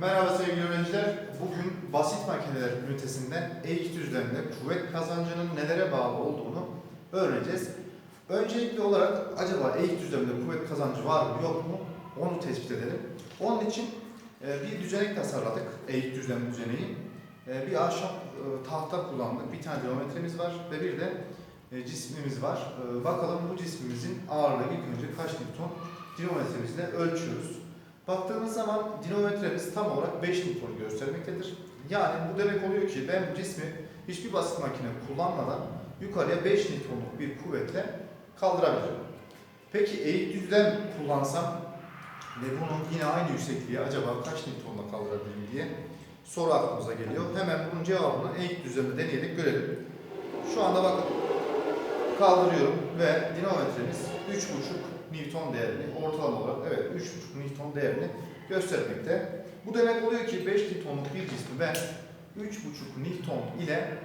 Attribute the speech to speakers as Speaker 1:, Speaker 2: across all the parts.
Speaker 1: Merhaba sevgili öğrenciler. Bugün basit makineler ünitesinden eğik düzlemde kuvvet kazancının nelere bağlı olduğunu öğreneceğiz. Öncelikli olarak acaba eğik düzlemde kuvvet kazancı var mı yok mu onu tespit edelim. Onun için e, bir düzenek tasarladık. Eğik düzlem düzeneği. E, Bir ahşap e, tahta kullandık. Bir tane dinamometremiz var ve bir de cismimiz var. Bakalım bu cismimizin ağırlığı ilk önce kaç Newton dinamometremizle ölçüyoruz. Baktığımız zaman dinamometremiz tam olarak 5 Newton göstermektedir. Yani bu demek oluyor ki ben bu cismi hiçbir basit makine kullanmadan yukarıya 5 Newton'luk bir kuvvetle kaldırabilirim. Peki eğik düzlem kullansam ve bunun yine aynı yüksekliğe acaba kaç Newton'la kaldırabilirim diye soru aklımıza geliyor. Hemen bunun cevabını eğik düzlemde deneyerek görelim. Şu anda bakın kaldırıyorum ve dinamometremiz 3,5 Newton değerini ortalama olarak evet 3,5 Newton değerini göstermekte. Bu demek oluyor ki 5 Newton'luk bir cismi ben 3,5 Newton ile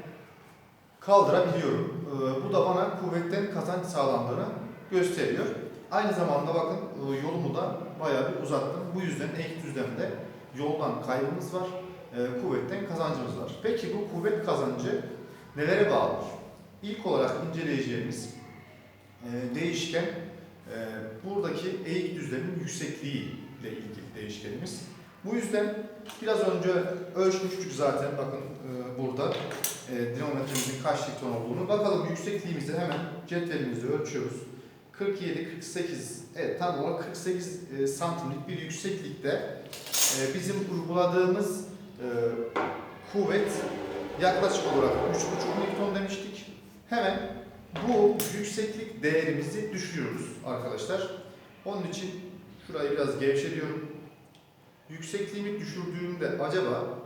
Speaker 1: kaldırabiliyorum. Ee, bu da bana kuvvetten kazanç sağlandığını gösteriyor. Aynı zamanda bakın e, yolumu da bayağı bir uzattım. Bu yüzden ek düzlemde yoldan kaybımız var, e, kuvvetten kazancımız var. Peki bu kuvvet kazancı nelere bağlıdır? İlk olarak inceleyeceğimiz e, değişken buradaki eğik düzlemin yüksekliği ile ilgili değişkenimiz. Bu yüzden biraz önce ölçmüştük zaten bakın e, burada e, dinamometremizin kaç Newton olduğunu. Bakalım yüksekliğimizi hemen cetvelimizde ölçüyoruz. 47, 48, evet tam olarak 48 e, santimlik bir yükseklikte e, bizim uyguladığımız e, kuvvet yaklaşık olarak 3,5 Newton demiştik. Hemen bu yükseklik değerimizi düşürüyoruz arkadaşlar. Onun için şurayı biraz gevşetiyorum. Yüksekliğimi düşürdüğümde acaba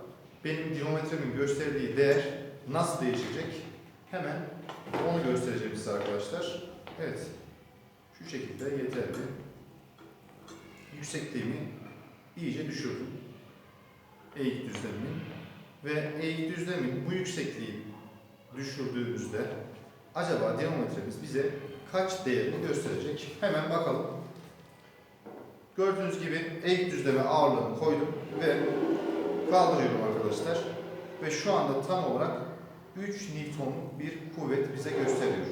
Speaker 1: benim dinamometremin gösterdiği değer nasıl değişecek? Hemen onu göstereceğim size arkadaşlar. Evet. Şu şekilde yeterli. Yüksekliğimi iyice düşürdüm. Eğik düzlemimin ve eğik düzlemin bu yüksekliği düşürdüğümüzde acaba dinamometremiz bize kaç değerini gösterecek? Hemen bakalım. Gördüğünüz gibi eğik düzleme ağırlığını koydum ve kaldırıyorum arkadaşlar. Ve şu anda tam olarak 3 Newton bir kuvvet bize gösteriyor.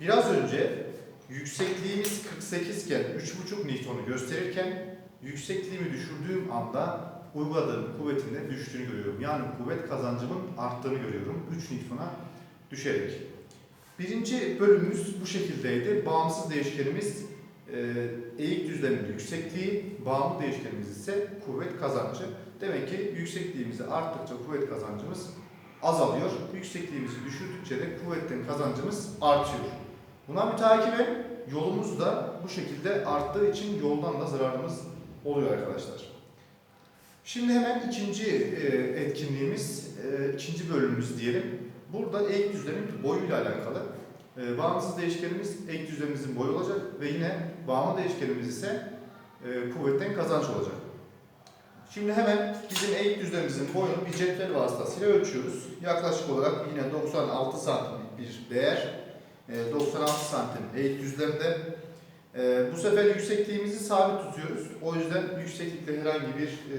Speaker 1: Biraz önce yüksekliğimiz 48 iken 3,5 Newton'u gösterirken yüksekliğimi düşürdüğüm anda uyguladığım kuvvetin de düştüğünü görüyorum. Yani kuvvet kazancımın arttığını görüyorum. 3 Newton'a düşerek. Birinci bölümümüz bu şekildeydi. Bağımsız değişkenimiz e, eğik düzlemin yüksekliği, bağımlı değişkenimiz ise kuvvet kazancı. Demek ki yüksekliğimizi arttıkça kuvvet kazancımız azalıyor. Yüksekliğimizi düşürdükçe de kuvvetten kazancımız artıyor. Buna mütakiben yolumuz da bu şekilde arttığı için yoldan da zararımız oluyor arkadaşlar. Şimdi hemen ikinci e, etkinliğimiz, e, ikinci bölümümüz diyelim. Burada eğik düzlemin boyuyla alakalı. E, bağımsız değişkenimiz eğik düzlemimizin boyu olacak ve yine bağımlı değişkenimiz ise e, kuvvetten kazanç olacak. Şimdi hemen bizim eğik düzlemimizin boyunu bir cetvel vasıtasıyla ölçüyoruz. Yaklaşık olarak yine 96 santimlik bir değer. E, 96 santim eğik düzlemde. E, bu sefer yüksekliğimizi sabit tutuyoruz. O yüzden yükseklikle herhangi bir e,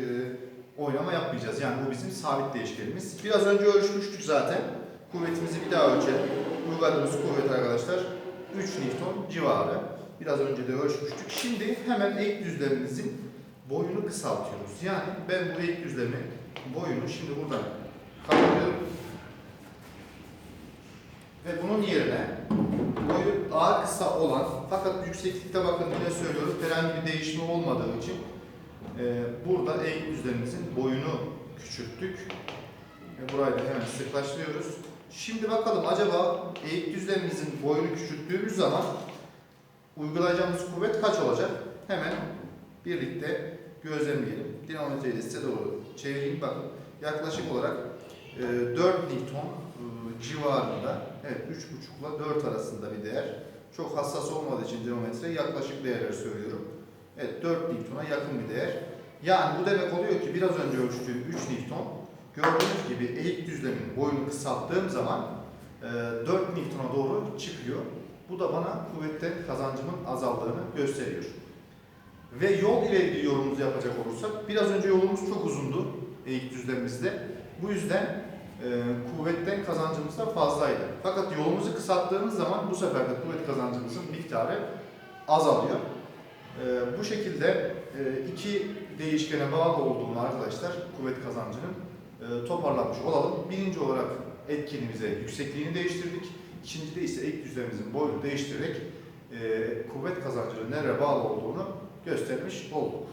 Speaker 1: oynama yapmayacağız. Yani bu bizim sabit değişkenimiz. Biraz önce ölçmüştük zaten. Kuvvetimizi bir daha ölçelim. Uyguladığımız kuvvet arkadaşlar 3 Newton civarı. Biraz önce de ölçmüştük. Şimdi hemen eğik düzlemimizin boyunu kısaltıyoruz. Yani ben bu eğik düzlemi boyunu şimdi buradan kaldırıyorum. Ve bunun yerine boyu daha kısa olan fakat yükseklikte bakın yine söylüyorum herhangi bir değişme olmadığı için e, burada eğik düzlemimizin boyunu küçülttük. Ve burayı da hemen sıklaştırıyoruz. Şimdi bakalım acaba eğik düzlemimizin boyunu küçülttüğümüz zaman uygulayacağımız kuvvet kaç olacak? Hemen birlikte gözlemleyelim. Dinamometreyi de size doğru çevireyim. Bakın yaklaşık olarak e, 4 Newton e, civarında, evet 3,5 ile 4 arasında bir değer. Çok hassas olmadığı için dinamometre yaklaşık değerleri söylüyorum. Evet 4 Newton'a yakın bir değer. Yani bu demek oluyor ki biraz önce ölçtüğüm 3 Newton gördüğünüz gibi eğik düzlemin boyunu kısalttığım zaman e, 4 Newton'a doğru çıkıyor. Bu da bana kuvvetten kazancımın azaldığını gösteriyor. Ve yol ile ilgili yorumumuzu yapacak olursak, biraz önce yolumuz çok uzundu eğik düzlemimizde. Bu yüzden e, kuvvetten kazancımız da fazlaydı. Fakat yolumuzu kısalttığımız zaman bu sefer de kuvvet kazancımızın miktarı azalıyor. E, bu şekilde e, iki değişkene bağlı olduğunu arkadaşlar kuvvet kazancının e, toparlamış olalım. Birinci olarak etkinimize yüksekliğini değiştirdik. İkincide ise eğik düzlemimizin boyunu değiştirerek e, kuvvet kazancının nereye bağlı olduğunu göstermiş olduk.